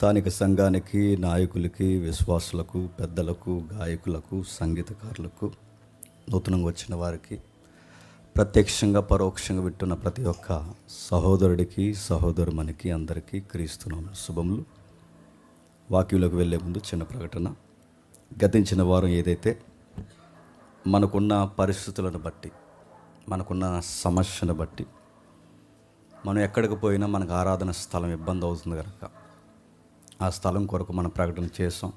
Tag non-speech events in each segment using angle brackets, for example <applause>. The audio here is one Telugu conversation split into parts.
స్థానిక సంఘానికి నాయకులకి విశ్వాసులకు పెద్దలకు గాయకులకు సంగీతకారులకు నూతనంగా వచ్చిన వారికి ప్రత్యక్షంగా పరోక్షంగా వింటున్న ప్రతి ఒక్క సహోదరుడికి సహోదరుమనికి అందరికీ క్రీస్తున్నాము శుభములు. వాక్యులకు వెళ్ళే ముందు చిన్న ప్రకటన. గతించిన వారం ఏదైతే మనకున్న పరిస్థితులను బట్టి మనకున్న సమస్యను బట్టి మనం ఎక్కడికి పోయినా మనకు ఆరాధన స్థలం ఇబ్బంది అవుతుంది కనుక ఆ స్థలం కొరకు మనం ప్రకటన చేసాం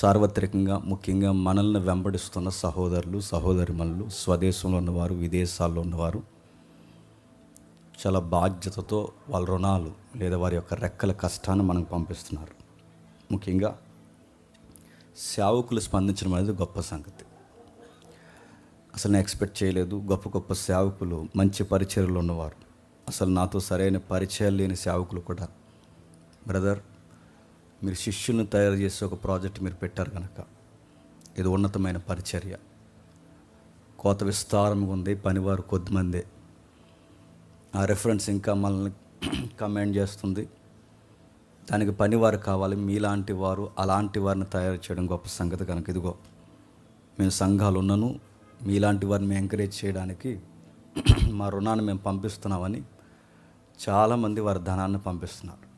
సార్వత్రికంగా ముఖ్యంగా మనల్ని వెంబడిస్తున్న సహోదరులు సహోదరిమణులు స్వదేశంలో ఉన్నవారు విదేశాల్లో ఉన్నవారు చాలా బాధ్యతతో వాళ్ళ రుణాలు లేదా వారి యొక్క రెక్కల కష్టాన్ని మనకు పంపిస్తున్నారు. ముఖ్యంగా సేవకులు స్పందించడం అనేది గొప్ప సంగతి. అసలు నేను ఎక్స్పెక్ట్ చేయలేదు గొప్ప గొప్ప సేవకులు మంచి పరిచయలు ఉన్నవారు. అసలు నాతో సరైన పరిచయాలు లేని సేవకులు కూడా బ్రదర్ మీరు శిష్యుని తయారు చేసే ఒక ప్రాజెక్ట్ మీరు పెట్టారు కనుక ఇది ఉన్నతమైన పరిచర్య. కోత విస్తారంగా ఉంది పనివారు కొద్దిమందే. ఆ రెఫరెన్స్ ఇంకా మనల్ని <clears throat> కమెంట్ చేస్తుంది. దానికి పనివారు కావాలి మీలాంటి వారు అలాంటి వారిని తయారు చేయడం గొప్ప సంగతి కనుక ఇదిగో మేము సంఘాలు ఉన్నను మీలాంటి వారిని ఎంకరేజ్ చేయడానికి <clears throat> మా రుణాన్ని మేము పంపిస్తున్నామని చాలామంది వారి ధనాన్ని పంపిస్తున్నారు.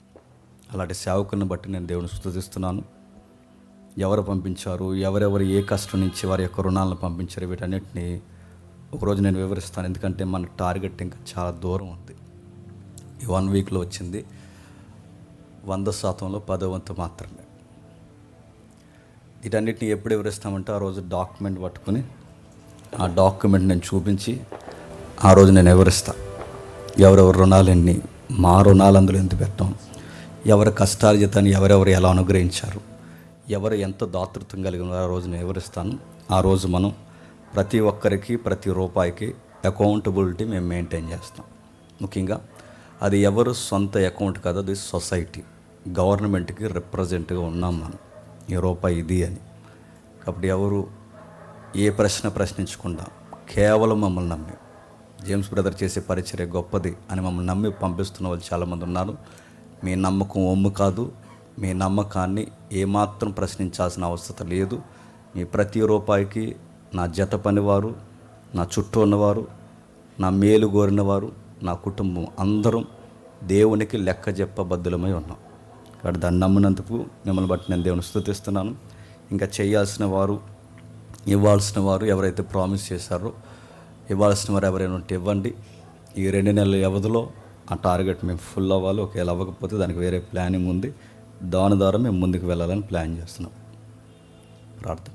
అలాంటి సేవకులను బట్టి నేను దేవుని స్థుతిస్తున్నాను. ఎవరు పంపించారు ఎవరెవరు ఏ కష్టం నుంచి వారి యొక్క రుణాలను పంపించారు వీటన్నిటిని ఒకరోజు నేను వివరిస్తాను. ఎందుకంటే మన టార్గెట్ ఇంకా చాలా దూరం ఉంది. ఈ వన్ వీక్లో వచ్చింది. వంద శాతంలో పదో వంతు మాత్రమే. వీటన్నిటిని ఎప్పుడు వివరిస్తామంటే ఆ రోజు డాక్యుమెంట్ పట్టుకుని ఆ డాక్యుమెంట్ నేను చూపించి ఆ రోజు నేను వివరిస్తాను ఎవరెవరు రుణాలు ఎన్ని మా రుణాలు అందులో ఎంత పెట్టాం ఎవరి కష్టార్జితాన్ని ఎవరెవరు ఎలా అనుగ్రహించారు? ఎవరు ఎంత దాతృత్వం కలిగి ఉన్నారో ఆ రోజు నేను వివరిస్తాను. ఆ రోజు మనం ప్రతి ఒక్కరికి ప్రతి రూపాయికి అకౌంటబిలిటీ మేము మెయింటైన్ చేస్తాం. ముఖ్యంగా అది ఎవరు సొంత అకౌంట్ కాదు అది సొసైటీ గవర్నమెంట్కి రిప్రజెంట్గా ఉన్నాం మనం. ఈ రూపాయి ఇది అని. కాబట్టి ఎవరు ఏ ప్రశ్న ప్రశ్నించకుండా కేవలం మమ్మల్ని నమ్మి జేమ్స్ బ్రదర్ చేసే పరిచర్య గొప్పది అని మమ్మల్ని నమ్మి పంపిస్తున్న వాళ్ళు చాలామంది ఉన్నారు. మీ నమ్మకం ఒమ్ము కాదు. మీ నమ్మకాన్ని ఏమాత్రం ప్రశ్నించాల్సిన అవసరం లేదు. మీ ప్రతి రూపాయికి నా జత పనివారు నా చుట్టూ ఉన్నవారు నా మేలు కోరిన వారు నా కుటుంబం అందరం దేవునికి లెక్క చెప్పబద్దులమై ఉన్నాం. కాబట్టి దాన్ని నమ్మినందుకు మిమ్మల్ని బట్టి నేను దేవుని స్థుతిస్తున్నాను. ఇంకా చేయాల్సిన వారు ఇవ్వాల్సిన వారు ఎవరైతే ప్రామిస్ చేశారో ఇవ్వాల్సిన వారు ఎవరైనా ఉంటే ఇవ్వండి. ఈ రెండు నెలల వ్యవధిలో ఆ టార్గెట్ మేము ఫుల్ అవ్వాలి. ఒకవేళ అవ్వకపోతే దానికి వేరే ప్లానింగ్ ఉంది. దాని ద్వారా మేము ముందుకు వెళ్ళాలని ప్లాన్ చేస్తున్నాం. ప్రార్థన.